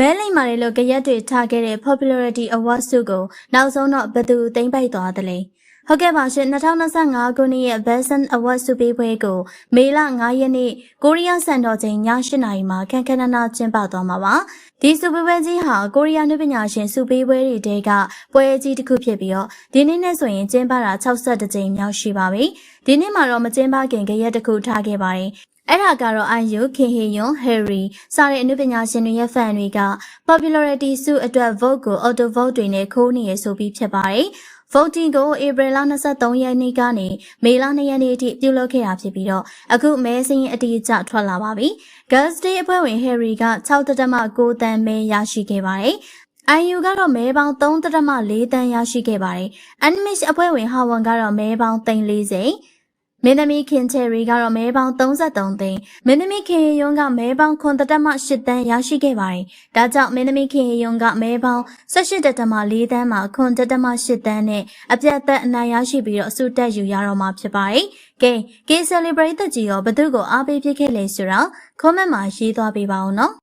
မဲလိမ့်မာရီလို့ကြရက်တွေထားခဲ့တဲ့ Popularity Award ဆုကိုနောက်ဆုံးတော့ဘယ်သူသိမ်းပိုက်သွားသလဲဟုတ်ကဲ့ပါရှင်2025ခုနှစ်ရဲ့ Best Award ဆုပေးပွဲကိုမေလ9ရက်နေ့ကိုရီးယားစံတော်ချိန်ည8:00နာရီမှာခန်းခန်းနာနာကျင်းပသွားမှာပါဒီဆုပေးပွဲကြီးဟာကိုရီးယားနုပညာရှင်ဆုပေးပွဲတွေတဲကပွဲကြီးတစ်ခုဖြစ်ပြီးတော့ဒီနေ့နဲ့ဆိုရင်ကျင်းပတာ62ကြိမ်မြောက်ရှိပါပြီဒီနေ့မှာတော့မကျင်းပခင်ကြရက်တစ်ခုထားခဲ့ပါတယ် အဲ့ဒါကတော့ IU, Kim Hee Yeon, Harry စတဲ့အနုပညာရှင်တွေရဲ့ဖန်တွေက popularity ဆုအတွက် vote ကို auto vote တွေနဲ့ခိုးနေရဆိုပြီးဖြစ်ပါတယ်။ voting ကိုဧပြီလ23ရက်နေ့ကနေမေလ2ရက်နေ့အထိပြုလုပ်ခဲ့တာဖြစ်ပြီးတော့အခုမဲစင်းရင်အတိအကျထွက်လာပါပြီ။ Girls Day အဖွဲ့ဝင် Harry က6.9တန်းမဲရရှိခဲ့ပါတယ်။ IU ကတော့မဲပေါင်း3.4တန်းရရှိခဲ့ပါတယ်။ Animation အဖွဲ့ဝင် Hawan ကတော့မဲပေါင်း340 မင်းသမီးခင်ချယ်ရီကတော့မဲပေါင်း33သိန်းမင်းသမီးခင်ယွန်းကမဲပေါင်း9.8တန်းရရှိခဲ့ပါတယ်။ဒါကြောင့်မင်းသမီးခင်ယွန်းကမဲပေါင်း18.4တန်းမှာ9.8တန်းနဲ့အပြတ်သက်အနိုင်ရရှိပြီးတော့အဆုတက်ယူရတော့မှာဖြစ်ပါတယ်။ကဲ K Celebrate ကြီးရောဘသူ့ကိုအားပေးဖြစ်ခဲ့လဲဆိုတော့ comment မှာရေးသွားပေးပါဦးနော်။